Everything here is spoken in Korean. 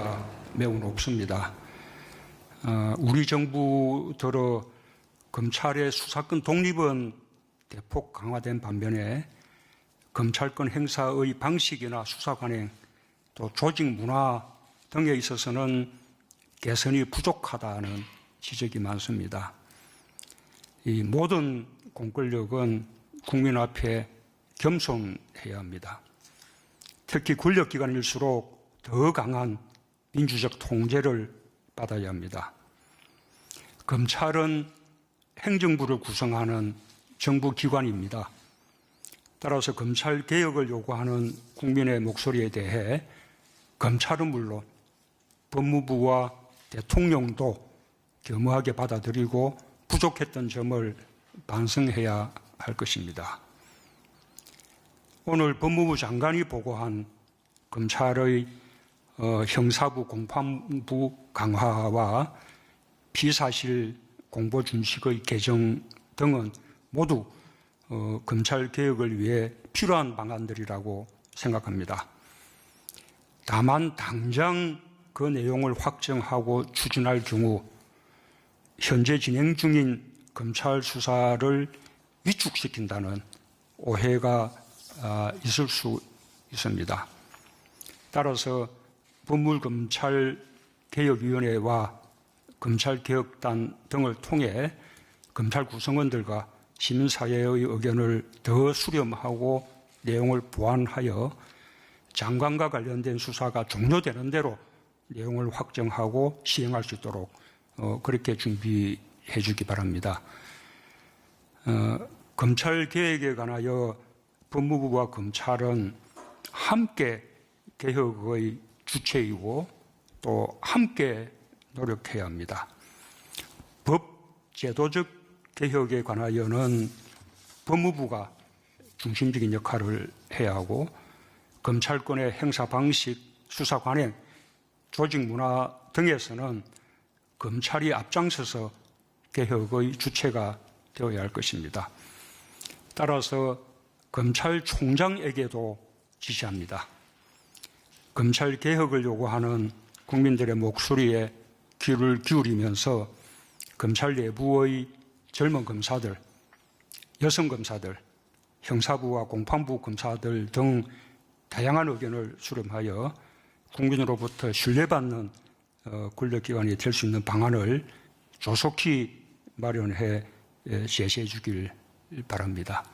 가능성가 매우 높습니다. 어, 우리 정부 들어 검찰의 수사권 독립은 대폭 강화된 반면에 검찰권 행사의 방식이나 수사 관행 또 조직 문화 등에 있어서는 개선이 부족하다는 지적이 많습니다. 이 모든 공권력은 국민 앞에 겸손해야 합니다. 특히 권력기관일수록 더 강한 민주적 통제를 받아야 합니다. 검찰은 행정부를 구성하는 정부 기관입니다. 따라서 검찰 개혁을 요구하는 국민의 목소리에 대해 검찰은 물론 법무부와 대통령도 겸허하게 받아들이고 부족했던 점을 반성해야 할 것입니다. 오늘 법무부 장관이 보고한 검찰의 어, 형사부 공판부 강화와 피사실 공보 준칙의 개정 등은 모두 어, 검찰 개혁을 위해 필요한 방안들이라고 생각합니다. 다만 당장 그 내용을 확정하고 추진할 경우 현재 진행 중인 검찰 수사를 위축시킨다는 오해가 아, 있을 수 있습니다. 따라서 법무검찰개혁위원회와 검찰개혁단 등을 통해 검찰 구성원들과 시민사회의 의견을 더 수렴하고 내용을 보완하여 장관과 관련된 수사가 종료되는 대로 내용을 확정하고 시행할 수 있도록 어, 그렇게 준비해 주기 바랍니다. 어, 검찰 개혁에 관하여 법무부와 검찰은 함께 개혁의 주체이고 또 함께 노력해야 합니다. 법 제도적 개혁에 관하여는 법무부가 중심적인 역할을 해야 하고 검찰권의 행사 방식, 수사 관행, 조직 문화 등에서는 검찰이 앞장서서 개혁의 주체가 되어야 할 것입니다. 따라서 검찰총장에게도 지시합니다. 검찰 개혁을 요구하는 국민들의 목소리에 귀를 기울이면서 검찰 내부의 젊은 검사들, 여성 검사들, 형사부와 공판부 검사들 등 다양한 의견을 수렴하여 국민으로부터 신뢰받는 어, 권력기관이 될 수 있는 방안을 조속히 마련해 예, 제시해 주길 바랍니다.